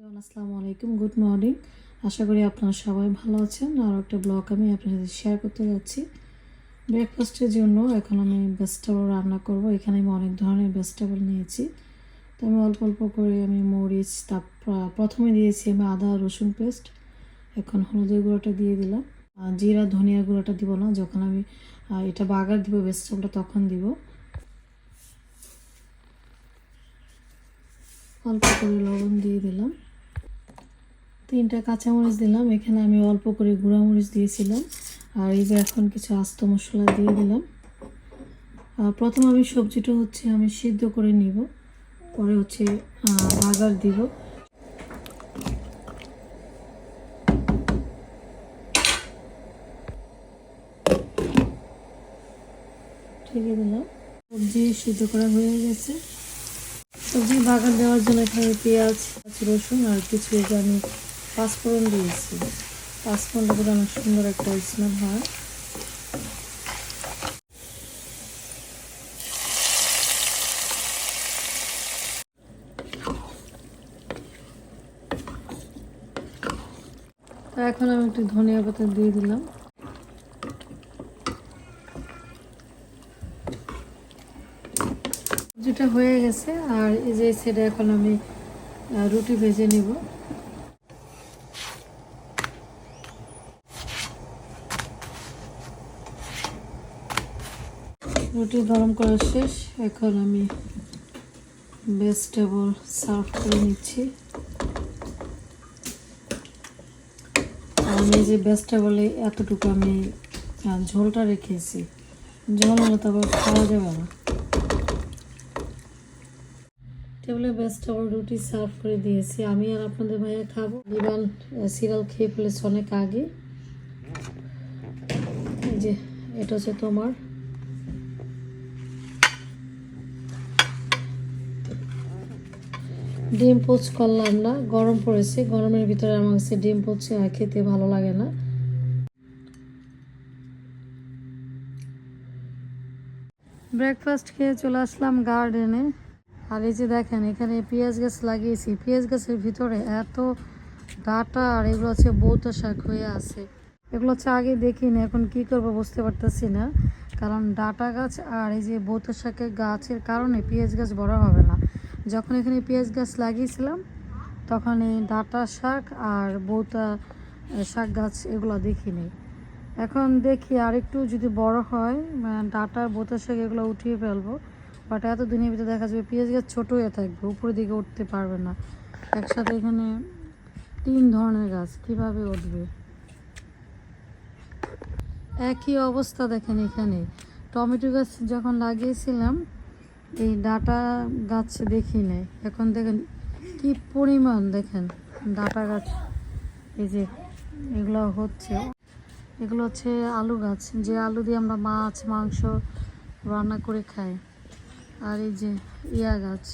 আসসালামু আলাইকুম, good morning. আশা করি আপনারা সবাই ভালো আছেন। আর একটা ব্লগ আমি আপনাদের সাথে শেয়ার করতে যাচ্ছি। ব্রেকফাস্টের জন্য এখন আমি ভেজিটেবল রান্না করব। এখানে আমি অনেক ধরনের ভেজিটেবল নিয়েছি। তো আমি অল্প অল্প করে আমি মরিচ তারপর প্রথমে দিয়েছি আমি আদা, রসুন পেস্ট, এখন হলুদের গুঁড়োটা দিয়ে দিলাম। আর জিরা, ধনিয়া গুঁড়োটা দিব না, যখন আমি এটা বাগার দিব ভেজিটেবলটা তখন দিব। অল্প করে লবণ দিয়ে দিলাম। তিনটা কাঁচামরিচ দিলাম। এখানে আমি অল্প করে গুঁড়ামরিচ দিয়েছিলাম। আর এই যে এখন কিছু আস্ত মশলা দিয়ে দিলাম। প্রথম আমি সবজিটা হচ্ছে আমি সিদ্ধ করে নিব। পরে হচ্ছে বাগার দিব। ঠিকই দিলাম। সবজি সিদ্ধ করা হয়ে গেছে। সবজি বাগান দেওয়ার জন্য এখানে পেঁয়াজ, রসুন আর কিছু আমি পাঁচফোড়ন দিয়েছি। পাঁচফোড়নটা করে অনেক সুন্দর একটা স্মেল হয়। এখন আমি একটু ধনিয়া পাতা দিয়ে দিলাম। যেটা হয়ে গেছে, আর এই যে সেটা এখন আমি রুটি ভেজে নিব। রুটি গরম করা শেষ। এখন আমি ভেজিটেবল সার্ভ করে নিচ্ছি। আমি যে ভেজিটেবলে এতটুকু আমি ঝোলটা রেখেছি। ঝোল হলে তারপর খাওয়া যাবে না। টেবিলে ভেজিটেবল রুটি সার্ভ করে দিয়েছি। আমি আর আপনাদের ভাইয়া খাব। লিবান সিরিয়াল খেয়ে ফেলেছে অনেক আগে। যে, এটা হচ্ছে তোমার। ডিম পোচ করলাম না, গরম পড়েছে, গরমের ভিতরে আমার কাছে ডিম পোচ খেতে ভালো লাগে না। ব্রেকফাস্ট খেয়ে চলে আসলাম গার্ডেনে আর এই যে দেখেন, এখানে পেঁয়াজ গাছ লাগিয়েছি। পেঁয়াজ গাছের ভিতরে এত ডাটা আর এগুলো হচ্ছে বৌতা শাক হয়ে আছে। এগুলো হচ্ছে আগে দেখিনি, এখন কি করব বুঝতে পারতেছি না। কারণ ডাটা গাছ আর এই যে বৌতা শাকের গাছের কারণে পেঁয়াজ গাছ বড় হবে না। যখন এখানে পেঁয়াজ গাছ লাগিয়েছিলাম, তখন এই ডাটা শাক আর বৌতা শাক গাছ এগুলো দেখিনি। এখন দেখি আর একটু যদি বড় হয় মানে ডাটা, বোতা শাক এগুলো উঠিয়ে ফেলব। বাট এত দিনের ভিতরে দেখা যাবে পেঁয়াজ গাছ ছোটো হয়ে থাকবে, উপরের দিকে উঠতে পারবে না। একসাথে এখানে তিন ধরনের গাছ, কীভাবে উঠবে? একই অবস্থা দেখেন এখানে। টমেটো গাছ যখন লাগিয়েছিলাম এই ডাটা গাছ দেখি নাই এখন দেখেন কি পরিমাণ দেখেন ডাটা গাছ। এই যে এগুলো হচ্ছে এগুলো হচ্ছে আলু গাছ। যে আলু দিয়ে আমরা মাছ, মাংস রান্না করে খাই। আর এই যে ইয়া গাছ,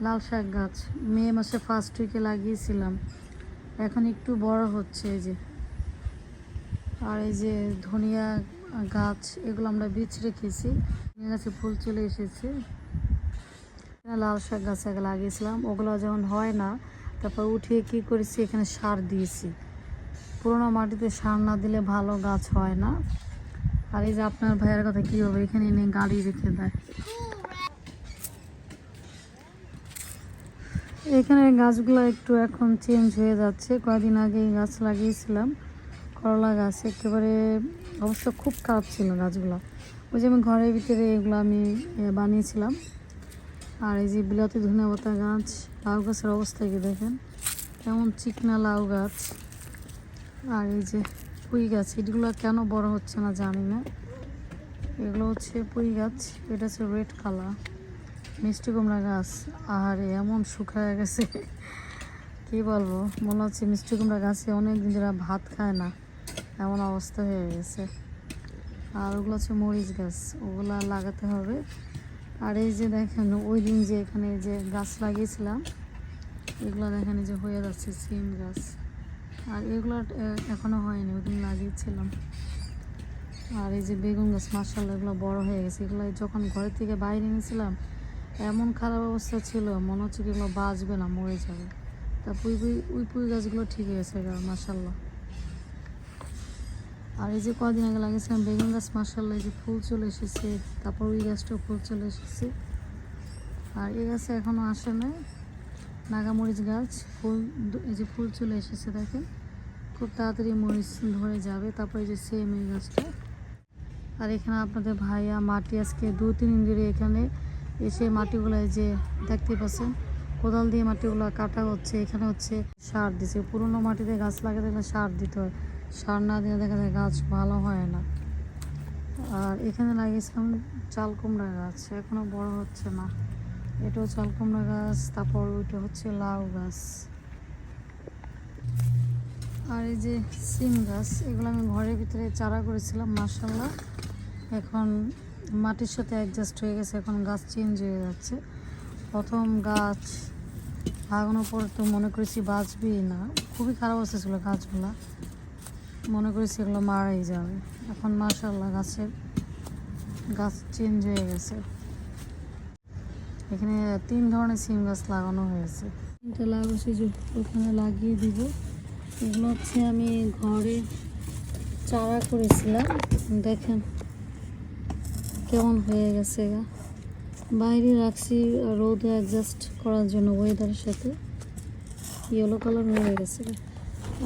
লাল শাক গাছ। মে মাসে ফার্স্ট উইকে লাগিয়েছিলাম। এখন একটু বড় হচ্ছে এই যে। আর এই যে ধনিয়া গাছ, এগুলো আমরা বীজ রেখেছি। গাছে ফুল চলে এসেছে। লাল শাক গাছ আগে লাগিয়েছিলাম। ওগুলো যখন হয় না, তারপর উঠিয়ে কি করেছি, এখানে সার দিয়েছি। পুরোনো মাটিতে সার না দিলে ভালো গাছ হয় না। আর এই যে আপনার ভাইয়ের কথা কী হবে এখানে এনে গাড়ি রেখে দেয়। এখানে গাছগুলো একটু এখন চেঞ্জ হয়ে যাচ্ছে। কয়েকদিন আগে গাছ লাগিয়েছিলাম। করলা গাছ একেবারে অবস্থা খুব খারাপ ছিল গাছগুলো। ওই যে আমি ঘরের ভিতরে এগুলো আমি বানিয়েছিলাম। আর এই যে বিলাতি ধনেপাতা গাছ, লাউ গাছের অবস্থা কি দেখেন? কেমন চিকনা লাউ গাছ। আর এই যে পুঁই গাছ, এগুলো কেন বড় হচ্ছে না জানি না। এগুলো হচ্ছে পুঁই গাছ, এটা হচ্ছে রেড কালার। মিষ্টি কুমড়া গাছ। আর এমন শুকায় গেছে। কি বলব? মনে হচ্ছে মিষ্টি কুমড়া গাছে অনেক দিন ধরে ভাত খায় না। এমন অবস্থা হয়ে গেছে। আর ওগুলো হচ্ছে মরিচ গাছ, ওগুলো লাগাতে হবে। আর এই যে দেখেন, ওই দিন যে এখানে যে গাছ লাগিয়েছিলাম, এগুলো দেখেন যে হয়ে যাচ্ছে, সিম গাছ। আর এগুলো এখনও হয়নি, ওই দিন লাগিয়েছিলাম। আর এই যে বেগুন গাছ মার্শাল্লাহ এগুলো বড় হয়ে গেছে। এগুলো যখন ঘরের থেকে বাইরে এনেছিলাম, এমন খারাপ অবস্থা ছিল, মনে হচ্ছে কি এগুলো বাঁচবে না, মরে যাবে। তা পুই পুই, ওই পুঁই গাছগুলো ঠিক হয়েছে গা মাসাল্লাহ আর এই যে কদিন আগে লাগিয়েছিলাম বেগুন গাছ মাসাল্লাহ এই যে ফুল চলে এসেছে, তারপর ওই গাছটাও ফুল চলে এসেছে। আর এই গাছে এখনও আসে নাই। নাগামরিচ গাছ, ফুল এই যে ফুল চলে এসেছে দেখেন। খুব তাড়াতাড়ি মরিচ ধরে যাবে, তারপর এই যে সেম এই গাছটা। আর এখানে আপনাদের ভাইয়া মাটি আজকে দু, তিন দিন ধরে এখানে এসে মাটিগুলো এই যে দেখতে পাচ্ছেন, কোদাল দিয়ে মাটিগুলো কাটা হচ্ছে, এখানে হচ্ছে সার দিছে। পুরোনো মাটিতে গাছ লাগাতে গেলে সার দিতে হয়। সার না দিলে দেখা যায় গাছ ভালো হয় না। আর এখানে লাগিয়েছিলাম চাল কুমড়া গাছ, এখনও বড় হচ্ছে না। এটাও চাল কুমড়া গাছ, তারপর ওইটা হচ্ছে লাউ গাছ। আর এই যে সিম গাছ, এগুলো আমি ঘরের ভিতরে চারা করেছিলাম মার্শাল্লাহ এখন মাটির সাথে অ্যাডজাস্ট হয়ে গেছে, এখন গাছ চেঞ্জ হয়ে যাচ্ছে। প্রথম গাছ লাগানোর পর তো মনে করেছি বাঁচবেই না। খুবই খারাপ অবস্থা ছিল গাছগুলা। মনে করেছি এগুলো মারাই যাবে। এখন মার্শাল্লাহ গাছের গাছ চেঞ্জ হয়ে গেছে। এখানে তিন ধরনের সিম গাছ লাগানো হয়েছে। তিনটা যে ওখানে লাগিয়ে দিব। এগুলো হচ্ছে আমি ঘরে চারা করেছিলাম। দেখেন কেমন হয়ে গেছে গা। বাইরে রাখছি রোদে অ্যাডজাস্ট করার জন্য ওয়েদারের সাথে। ইয়েলো কালার হয়ে গেছে।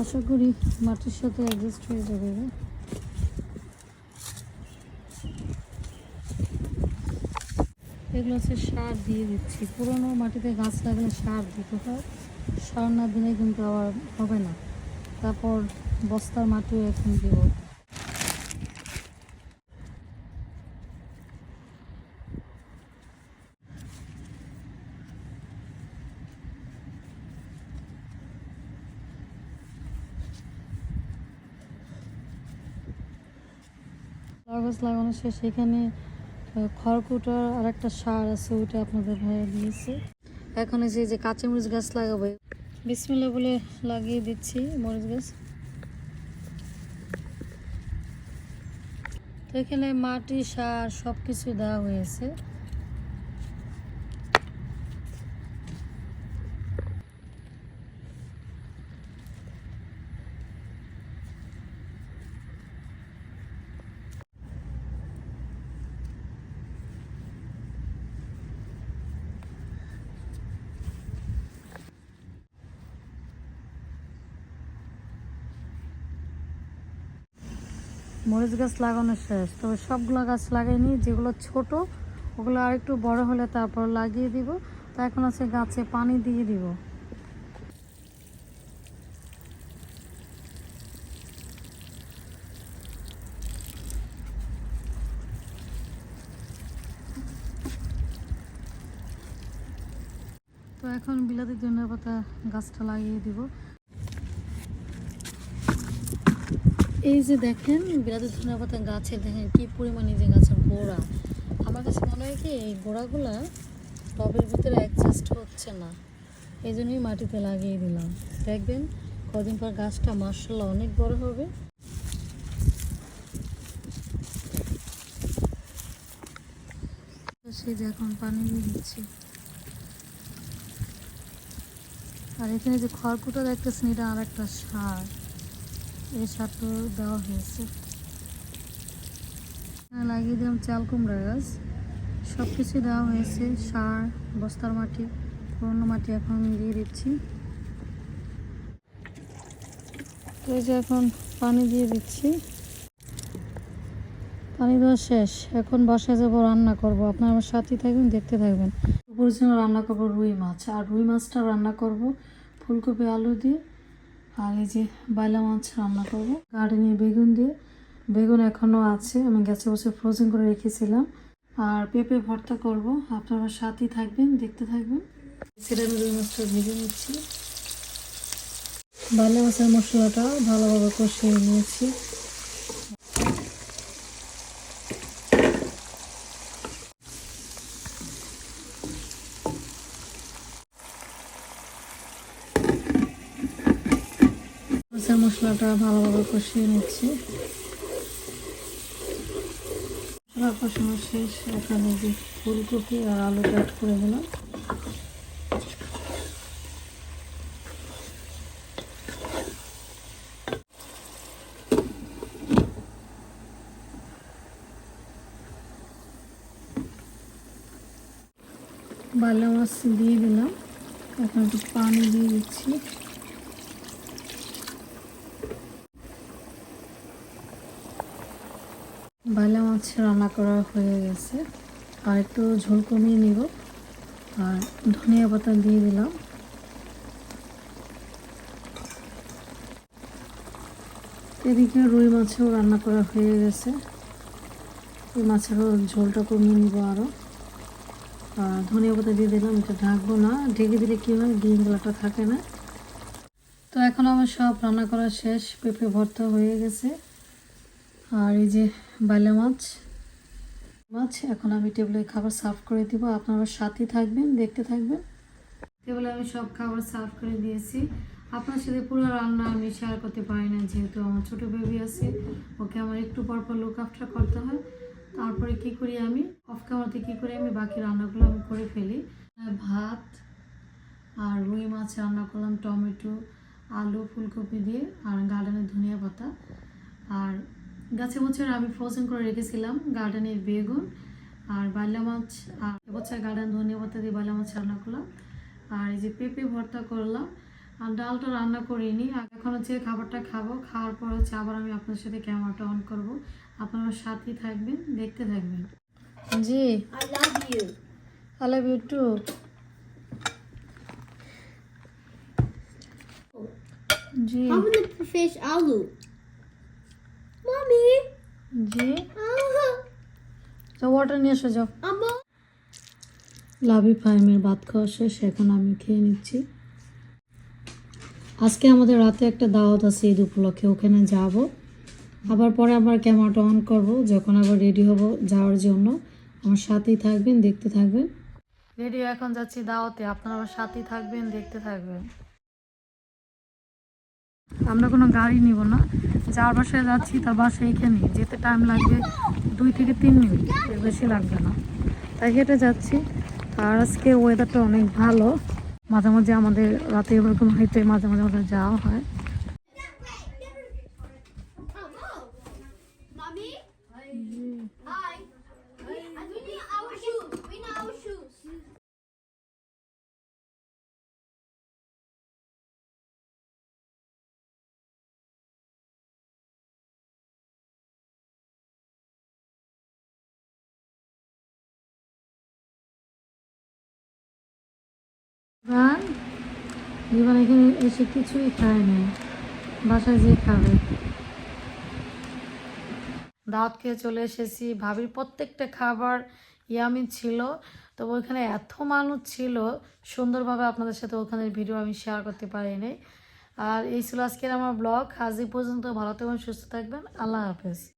আশা করি মাটির সাথে অ্যাডজাস্ট হয়ে যাবে এগুলো হচ্ছে সার দিয়ে দিচ্ছি। পুরোনো মাটিতে গাছ লাগলে সার দিতে হয়। সার না দিলে কিন্তু আবার হবে না। তারপর বস্তার মাটিও এখন দিব। গাছ লাগানো শেষ। এখানে খড়কুটার আর একটা সার আছে, ওইটা আপনাদের ভাইয়া দিয়েছে। এখন এই যে কাঁচামরিচ গাছ লাগাবো। বিসমিল্লা বলে লাগিয়ে দিচ্ছি মরিচ গাছ। এখানে মাটি, সার সব কিছু দেওয়া হয়েছে। মরিচ গাছ লাগানো শেষ। তবে সবগুলো গাছ লাগাইনি, যেগুলো ছোট, ওগুলো আর একটু বড় হলে তারপর লাগিয়ে দিব। তা এখন আছে গাছে পানি দিয়ে দিব। তো এখন বিলাতি ধনিয়া পাতা গাছটা লাগিয়ে দিব। এই যে দেখেন বিলাতি ধনিয়া পাতা গাছের দেখেন কি পরিমাণে যে গাছের গোড়া। আমার কাছে মনে হয় কি, এই গোড়াগুলা টবের ভিতরে অ্যাডজাস্ট হচ্ছে না। এই জন্যই মাটিতে লাগিয়ে দিলাম। দেখবেন, কদিন পর গাছটা মার্শাল্লাহ অনেক বড় হবে। সেই যে এখন পানি দিয়ে দিচ্ছি আর এখানে যে খড়কুটা দেখতেছেন এটা আর একটা সার। এই সারটা দেওয়া হয়েছে। লাগিয়ে দিলাম চাল, কুমড়া গাছ। সব কিছু দেওয়া হয়েছে, সার, বস্তার মাটি, পুরনো মাটি এখন দিয়ে দিচ্ছি। তো এই যে এখন পানি দিয়ে দিচ্ছি। পানি দেওয়া শেষ। এখন বাসায় যাব, রান্না করব। আপনারা আমার সাথে থাকবেন, দেখতে থাকবেন। উপরের জন্য রান্না করব রুই মাছ। আর রুই মাছটা রান্না করব ফুলকপি, আলু দিয়ে। আর এই যে বাইলা মাছ রান্না করব। গার্ডেনে বেগুন দিয়ে। বেগুন এখনও আছে, আমি গেছে বছর ফ্রোজেন করে রেখেছিলাম। আর পেঁপে ভর্তা করব। আপনারা সাথেই থাকবেন, দেখতে থাকবেন। সেটা আমি রুই মাছটা ভেজে নিচ্ছি। বাইলা মাছের মশলাটা ভালোভাবে কষিয়ে নিয়েছি। মশলা ভালোভাবে কষিয়ে নিচ্ছি। মশলা কষানো শেষ। এখানে যে ফুলকপি আর আলু কাট করে দিলাম। বালা মাছ দিয়ে দিলাম। এখন একটু পানি দিয়ে দিচ্ছি। মাছ রান্না করা হয়ে গেছে। আর একটু ঝোল কমিয়ে নিব। আর ধনিয়া পাতা দিয়ে দিলাম। এদিকে রুই মাছও রান্না করা হয়ে গেছে। এই মাছেরও ঝোলটা কমিয়ে নিব আরও আর ধনিয়া পাতা দিয়ে দিলাম, এটা ঢাকবো না। ঢেকে দিলে কী হয় কালারটা থাকে না। তো এখন আমার সব রান্না করা শেষ, পেঁপে ভর্তা হয়ে গেছে। আর এই যে বাইলা মাছ মাছ, এখন আমি টেবিলে খাবার সার্ভ করে দিব। আপনারা সাথে থাকবেন, দেখতে থাকবেন। টেবিলে আমি সব খাবার সার্ভ করে দিয়েছি। আপনার সাথে পুরো রান্না আমি শেয়ার করতে পারি না, যেহেতু আমার ছোটো বেবি আছে। ওকে আমার একটু পর পর লুক আফটার করতে হয়। তারপরে কি করি আমি? অফ ক্যামেরাতে কি করি আমি? বাকি রান্নাগুলো আমি করে ফেলি। ভাত আর রুই মাছ রান্না করলাম, টমেটো, আলু, ফুলকপি দিয়ে, আর গার্ডেনের ধনিয়া পাতা। আর গাছে বছর আমি ফ্রোজেন করে রেখেছিলাম গার্ডেনের বেগুন আর বাইলা মাছ আর এবছর গার্ডেন ধনিয়া পাতা দিয়ে বাইলা মাছ রান্না করলাম। আর এই যে পেঁপে ভর্তা করলাম আর ডালটা রান্না করিনি আর এখন হচ্ছে খাবারটা খাব খাওয়ার পর হচ্ছে আবার আমি আপনার সাথে ক্যামেরাটা অন করব। আপনারা সাথেই থাকবেন দেখতে থাকবেন। জি। I love you. I love you too G. How Mommy. জি। তো ওয়াটার নিয়ে এসো যাও. লাভি ফাইমের ভাত খাওয়া শেষ এখন আমি খেয়ে নিচ্ছি। আজকে আমাদের রাতে একটা দাওয়াত আছে ঈদ উপলক্ষে ওখানে যাব। আবার পরে আবার ক্যামেরাটা অন করব যখন আবার রেডি হব যাওয়ার জন্য। আমার সাথেই থাকবেন দেখতে থাকবেন। রেডি এখন যাচ্ছি দাওয়াতে। আপনারা আমার সাথেই থাকবেন দেখতে থাকবেন। আমরা কোনো গাড়ি নিব না। যার বাসায় যাচ্ছি, তার বাসায় এখানে যেতে টাইম লাগবে দুই থেকে তিন মিনিট, এর বেশি লাগবে না। তাই হেঁটে যাচ্ছি। আর আজকে ওয়েদারটা অনেক ভালো। মাঝে মাঝে আমাদের রাতে এরকম হেঁটে মাঝে মাঝে আমাদের যাওয়া হয়। জীবন এখানে এসে কিছুই খায় না বাসায় যেয়ে খাবে। দাওয়াত খেয়ে চলে এসেছি। ভাবির প্রত্যেকটা খাবার ইয়ামি ছিল। তো ওইখানে এত মানুষ ছিল, সুন্দরভাবে আপনাদের সাথে ওখানে ভিডিও আমি শেয়ার করতে পারিনি। আর এই ছিল আজকের আমার ব্লগ আজ পর্যন্ত ভালো থাকবেন, সুস্থ থাকবেন। আল্লাহ হাফেজ।